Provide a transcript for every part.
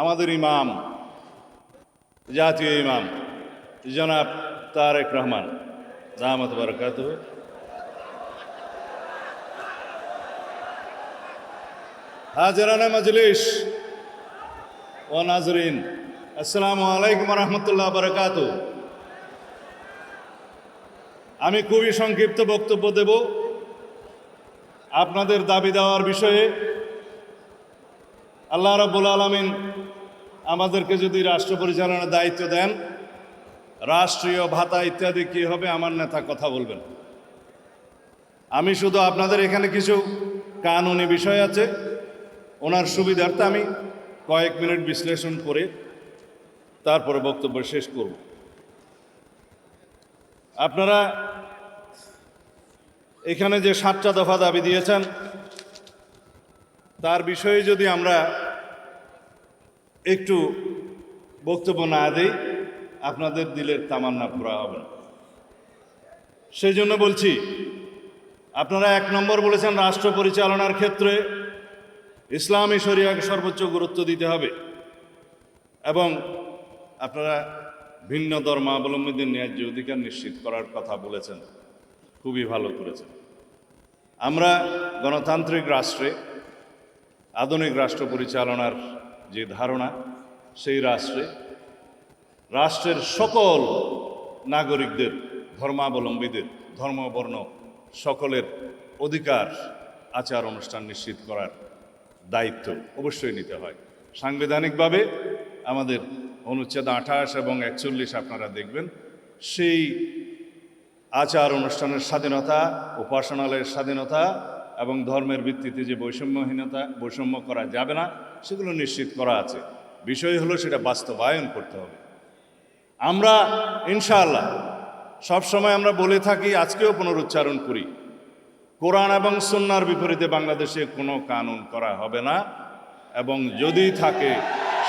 আমাদের ইমাম, জাতীয় ইমাম, জনাব তারেক রহমান। জামাত বরকাত হাজরানা মজলিস ও নাজরিন, আসসালামু আলাইকুম রহমতুল্লাহ বরকাত আমি খুবই সংক্ষিপ্ত বক্তব্য দেব। আপনাদের দাবি দেওয়ার বিষয়ে আল্লাহ রাব্বুল আলমিন আমাদেরকে যদি রাষ্ট্র পরিচালনার দায়িত্ব দেন, রাষ্ট্রীয় ভাতা ইত্যাদি কী হবে, আমার নেতা কথা বলবেন। আমি শুধু আপনাদের এখানে কিছু কানুনি বিষয় আছে, ওনার সুবিধার্থে আমি কয়েক মিনিট বিশ্লেষণ করে তারপরে বক্তব্য শেষ করব। আপনারা এখানে যে সাতটা দফা দাবি দিয়েছেন, তার বিষয়ে যদি আমরা একটু বক্তব্য না দিই, আপনাদের দিলের তামান্না পুরা হবে না। সেই জন্য বলছি, আপনারা এক নম্বর বলেছেন রাষ্ট্র পরিচালনার ক্ষেত্রে ইসলামী শরিয়াকে সর্বোচ্চ গুরুত্ব দিতে হবে এবং আপনারা ভিন্ন ধর্মাবলম্বীদের ন্যায্য অধিকার নিশ্চিত করার কথা বলেছেন, খুবই ভালো করেছেন। আমরা গণতান্ত্রিক রাষ্ট্রে আধুনিক রাষ্ট্র পরিচালনার যে ধারণা, সেই রাষ্ট্রে, রাষ্ট্রের সকল নাগরিকদের, ধর্মাবলম্বীদের, ধর্মবর্ণ সকলের অধিকার আচার অনুষ্ঠান নিশ্চিত করার দায়িত্ব অবশ্যই নিতে হয়। সাংবিধানিকভাবে আমাদের অনুচ্ছেদ আঠাশ এবং একচল্লিশ আপনারা দেখবেন, সেই আচার অনুষ্ঠানের স্বাধীনতা, উপাসনালয়ের স্বাধীনতা এবং ধর্মের ভিত্তিতে যে বৈষম্যহীনতা, বৈষম্য করা যাবে না, সেগুলো নিশ্চিত করা আছে। বিষয় হলো সেটা বাস্তবায়ন করতে হবে। আমরা, ইনশাআল্লাহ, সবসময় আমরা বলে থাকি, আজকেও পুনরুচ্চারণ করি, কোরআন এবং সুন্নার বিপরীতে বাংলাদেশে কোনো কানুন করা হবে না এবং যদি থাকে,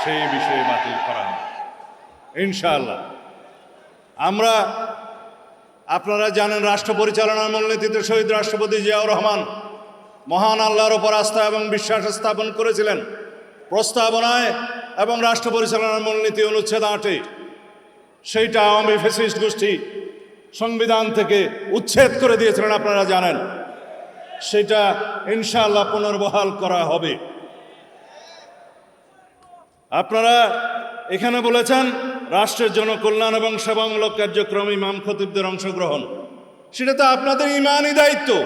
সেই বিষয়ে বাতিল করা হবে। ইনশাআল্লাহ, আমরা, আপনারা জানেন রাষ্ট্র পরিচালনার মূলনীতিতে শহীদ রাষ্ট্রপতি জিয়াউর রহমান মহান আল্লাহর ওপর আস্থা এবং বিশ্বাস স্থাপন করেছিলেন। প্রস্তাবনায় এবং রাষ্ট্র পরিচালনার মূলনীতি অনুচ্ছেদ আটে। সেইটা আওয়ামী ফেসিস্ট গোষ্ঠী সংবিধান থেকে উচ্ছেদ করে দিয়েছিলেন, আপনারা জানেন। সেটা ইনশাআল্লাহ পুনর্বহাল করা হবে। আপনারা এখানে বলেছেন, রাষ্ট্রের জনকল্যাণ এবং সেবামূলক কার্যক্রম ইমাম খতিবদের অংশগ্রহণ। সেটা তো আপনাদের ইমানই দায়িত্ব।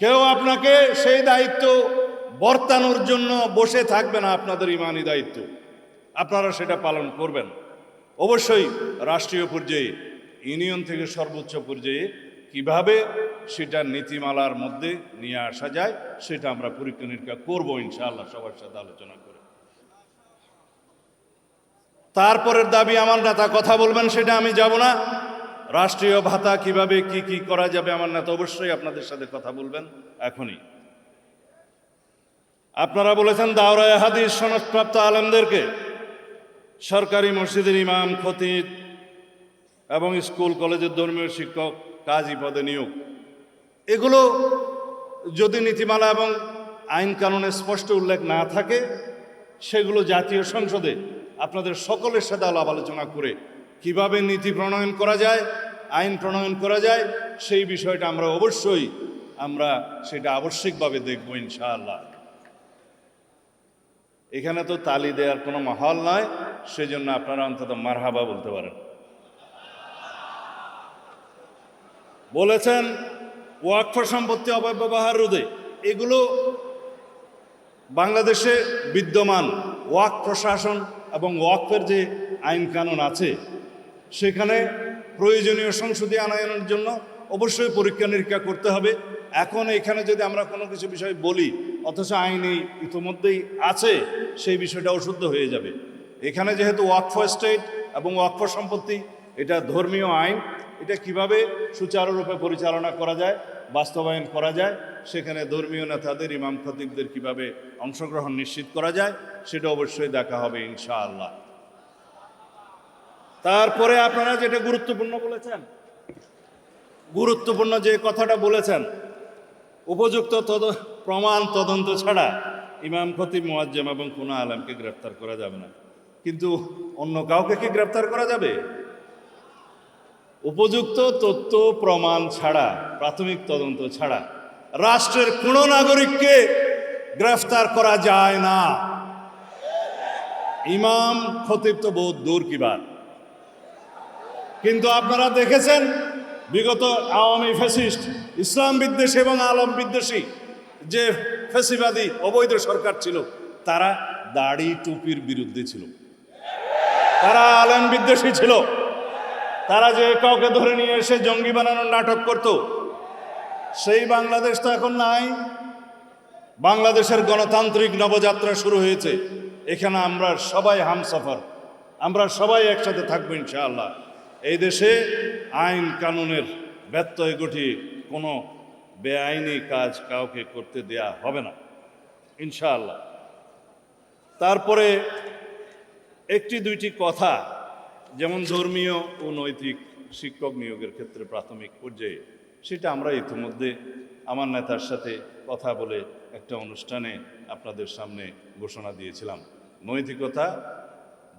কেউ আপনাকে সেই দায়িত্ব বর্তানোর জন্য বসে থাকবে না আপনাদের ইমানি দায়িত্ব। আপনারা সেটা পালন করবেন। অবশ্যই রাষ্ট্রীয় পর্যায়ে, ইউনিয়ন থেকে সর্বোচ্চ পর্যায়ে কীভাবে সেটা নীতিমালার মধ্যে নিয়ে আসা যায়, সেটা আমরা পরীক্ষা নিরীক্ষা করব ইনশাআল্লাহ সবার সাথে আলোচনা করে। তারপরের দাবি আমার নেতা কথা বলবেন, সেটা আমি যাব না। রাষ্ট্রীয় ভাতা কীভাবে কি কি করা যাবে আমার না তো অবশ্যই আপনাদের সাথে কথা বলবেন এখনই। আপনারা বলেছেন দাওরায় হাদিস সনদপ্রাপ্ত আলেমদেরকে সরকারি মসজিদের ইমাম, খতিব এবং স্কুল, কলেজের ধর্মীয় শিক্ষক, কাজী পদে নিয়োগ। এগুলো যদি নীতিমালা এবং আইন কানুনে স্পষ্ট উল্লেখ না থাকে, সেগুলো জাতীয় সংসদে আপনাদের সকলের সাথে আলাপ আলোচনা করে কীভাবে নীতি প্রণয়ন করা যায়, আইন প্রণয়ন করা যায়, সেই বিষয়টা আমরা অবশ্যই, আমরা সেটা আবশ্যিকভাবে দেখব ইনশাআল্লাহ। এখানে তো তালি দেওয়ার কোনো মহল নয় সেজন্য আপনারা অন্তত মারহাবা বলতে পারেন। বলেছেন, ওয়াকফ সম্পত্তি অপব্যবহার রোধে, এগুলো বাংলাদেশে বিদ্যমান ওয়াক প্রশাসন এবং ওয়াকফের যে আইন কানুন আছে সেখানে প্রয়োজনীয় সংসদীয় আনয়নের জন্য অবশ্যই পরীক্ষা নিরীক্ষা করতে হবে। এখন এখানে যদি আমরা কোনো কিছু বিষয় বলি, অথচ আইনে ইতোমধ্যেই আছে, সেই বিষয়টা অশুদ্ধ হয়ে যাবে। এখানে যেহেতু ওয়াকফ স্টেট এবং ওয়াকফ সম্পত্তি, এটা ধর্মীয় আইন, এটা কীভাবে সুচারুরূপে পরিচালনা করা যায়, বাস্তবায়ন করা যায়, সেখানে ধর্মীয় নেতাদের, ইমাম খতিবদের কীভাবে অংশগ্রহণ নিশ্চিত করা যায়, সেটা অবশ্যই দেখা হবে ইনশাআল্লাহ। তারপরে আপনারা যেটা গুরুত্বপূর্ণ বলেছেন, গুরুত্বপূর্ণ যে কথাটা বলেছেন, উপযুক্ত প্রমাণ তদন্ত ছাড়া ইমাম, খতিব, মোয়াজ্জেম এবং কোনো আলমকে গ্রেপ্তার করা যাবে না। কিন্তু অন্য কাউকে কি গ্রেপ্তার করা যাবে? উপযুক্ত তথ্য, প্রমাণ ছাড়া, প্রাথমিক তদন্ত ছাড়া রাষ্ট্রের কোনো নাগরিককে গ্রেফতার করা যায় না। ইমাম, খতিব তো বহুত দূর কি বাত। কিন্তু আপনারা দেখেছেন, বিগত আওয়ামী ফ্যাসিস্ট, ইসলাম বিদ্বেষী এবং আলম বিদ্বেষী যে ফেসিবাদী অবৈধ সরকার ছিল, তারা দাড়ি টুপির বিরুদ্ধে ছিল। তারা আলম বিদ্বেষী ছিল। তারা যে কাউকে ধরে নিয়ে এসে জঙ্গি বানানোর নাটক করত, সেই বাংলাদেশ তো এখন নাই। বাংলাদেশের গণতান্ত্রিক নবযাত্রা শুরু হয়েছে। এখানে আমরা সবাই হামসফর। আমরা সবাই একসাথে থাকব, ইনশাআল্লাহ। এই দেশে আইন কানুনের ব্যত্যয় ঘটিয়ে কোনো বেআইনি কাজ কাউকে করতে দেয়া হবে না, ইনশাআল্লাহ। তারপরে একটি দুইটি কথা, যেমন ধর্মীয় ও নৈতিক শিক্ষক নিয়োগের ক্ষেত্রে প্রাথমিক পর্যায়ে, সেটা আমরা ইতিমধ্যে আমার নেতার সাথে কথা বলে একটা অনুষ্ঠানে আপনাদের সামনে ঘোষণা দিয়েছিলাম। নৈতিকতা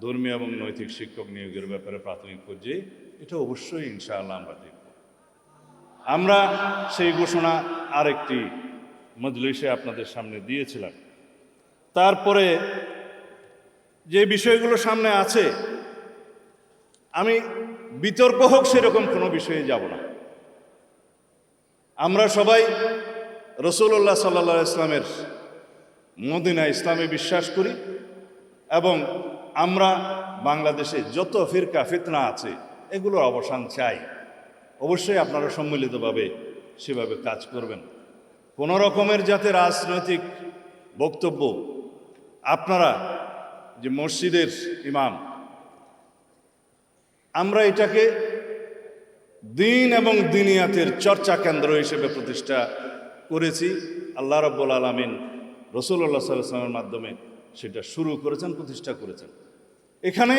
ধর্মীয় এবং নৈতিক শিক্ষক নিয়োগের ব্যাপারে প্রাথমিক পর্যায়ে এটা অবশ্যই ইনশাআল্লাহ আমরা দেখব। আমরা সেই ঘোষণা আরেকটি মজলিসে আপনাদের সামনে দিয়েছিলাম। তারপরে যে বিষয়গুলো সামনে আছে, আমি বিতর্ক হোক সেরকম কোনো বিষয়ে যাব না। আমরা সবাই রসুল্লাহ সাল্লা ইসলামের মদিনা ইসলামে বিশ্বাস করি এবং আমরা বাংলাদেশে যত ফিরকা, ফিতনা আছে, এগুলোর অবসান চাই। অবশ্যই আপনারা সম্মিলিতভাবে সেভাবে কাজ করবেন। কোনো রকমের যাতে রাজনৈতিক বক্তব্য, আপনারা যে মসজিদের ইমাম, আমরা এটাকে দিন এবং দিনিয়াতের চর্চা কেন্দ্র হিসেবে প্রতিষ্ঠা করেছি। আল্লাহ রব্বুল আলমিন রসুল্লাহ সাল্লামের মাধ্যমে সেটা শুরু করেছেন, প্রতিষ্ঠা করেছেন। এখানে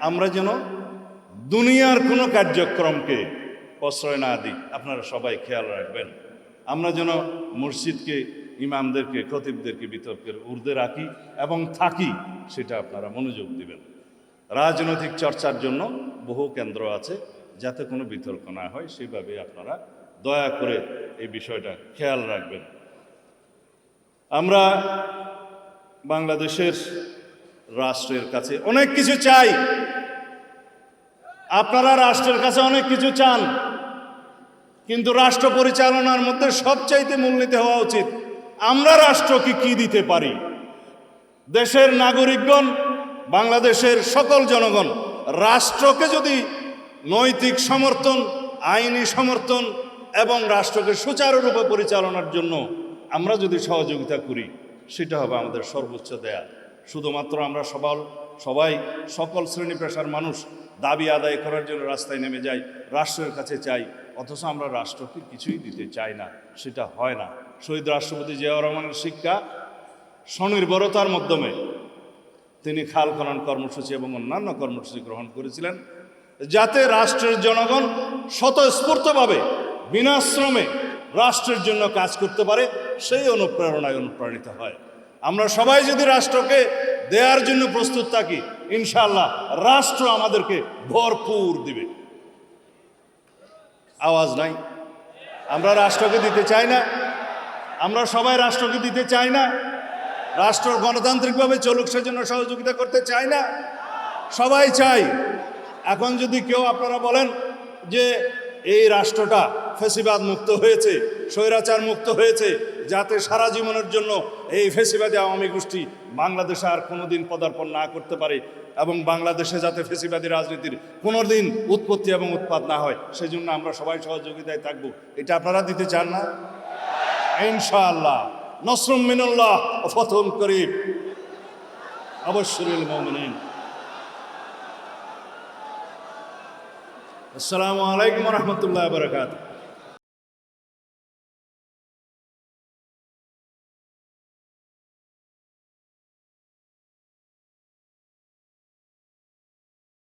আমরা যেন দুনিয়ার কোনো কার্যক্রমকে প্রশ্রয় না দিই। আপনারা সবাই খেয়াল রাখবেন। আমরা যেন মসজিদকে, ইমামদেরকে, খতিবদেরকে বিতর্কের ঊর্ধ্বে রাখি এবং থাকি, সেটা আপনারা মনোযোগ দিবেন। রাজনৈতিক চর্চার জন্য বহু কেন্দ্র আছে, যাতে কোনো বিতর্ক না হয় সেইভাবে আপনারা দয়া করে এই বিষয়টা খেয়াল রাখবেন। আমরা বাংলাদেশের রাষ্ট্রের কাছে অনেক কিছু চাই। আপনারা রাষ্ট্রের কাছে অনেক কিছু চান, কিন্তু রাষ্ট্র পরিচালনার মধ্যে সবচাইতে মূলনীতি হওয়া উচিত, আমরা রাষ্ট্রকে কি দিতে পারি? দেশের নাগরিকগণ, বাংলাদেশের সকল জনগণ, রাষ্ট্রকে যদি নৈতিক সমর্থন, আইনি সমর্থন এবং রাষ্ট্রকে সুচারুরূপে পরিচালনার জন্য আমরা যদি সহযোগিতা করি, সেটা হবে আমাদের সর্বোচ্চ দেয়া। শুধুমাত্র আমরা সবাল, সবাই সকল শ্রেণি পেশার মানুষ দাবি আদায় করার জন্য রাস্তায় নেমে যাই, রাষ্ট্রের কাছে চাই, অথচ আমরা রাষ্ট্রকে কিছুই দিতে চাই না, সেটা হয় না। শহীদ রাষ্ট্রপতি জিয়াউর রহমানের শিক্ষা স্বনির্ভরতার মাধ্যমে তিনি খাল খনন কর্মসূচি এবং অন্যান্য কর্মসূচি গ্রহণ করেছিলেন, যাতে রাষ্ট্রের জনগণ স্বতঃস্ফূর্তভাবে বিনাশ্রমে রাষ্ট্রের জন্য কাজ করতে পারে, সেই অনুপ্রেরণায় অনুপ্রাণিত হয়। আমরা সবাই যদি রাষ্ট্রকে দেওয়ার জন্য প্রস্তুত থাকি ইনশাল্লাহ রাষ্ট্র আমাদেরকে ভরপুর দিবে। আওয়াজ নাই? আমরা রাষ্ট্রকে দিতে চাই না? আমরা সবাই রাষ্ট্রকে দিতে চাই না? রাষ্ট্র গণতান্ত্রিকভাবে চলুক, সেজন্য সহযোগিতা করতে চাই না? সবাই চাই। এখন যদি কেউ আপনারা বলেন যে, এই রাষ্ট্রটা ফেসিবাদ মুক্ত হয়েছে, স্বৈরাচার মুক্ত হয়েছে যাতে সারা জীবনের জন্য এই ফেসিবাদী আওয়ামী গোষ্ঠী বাংলাদেশে আর কোনোদিন পদার্পণ না করতে পারে এবং বাংলাদেশে যাতে ফেসিবাদী রাজনীতির কোনো দিন উৎপত্তি এবং উৎপাদ না হয় সেই জন্য আমরা সবাই সহযোগিতায় থাকব। এটা আপনারা দিতে চান না? ইনশাআল্লাহ। নসরুম মিনুল্লাহ ফতন করিব অবশ্যই আসসালামু আলাইকুম রহমতুল্লাহ বরকাত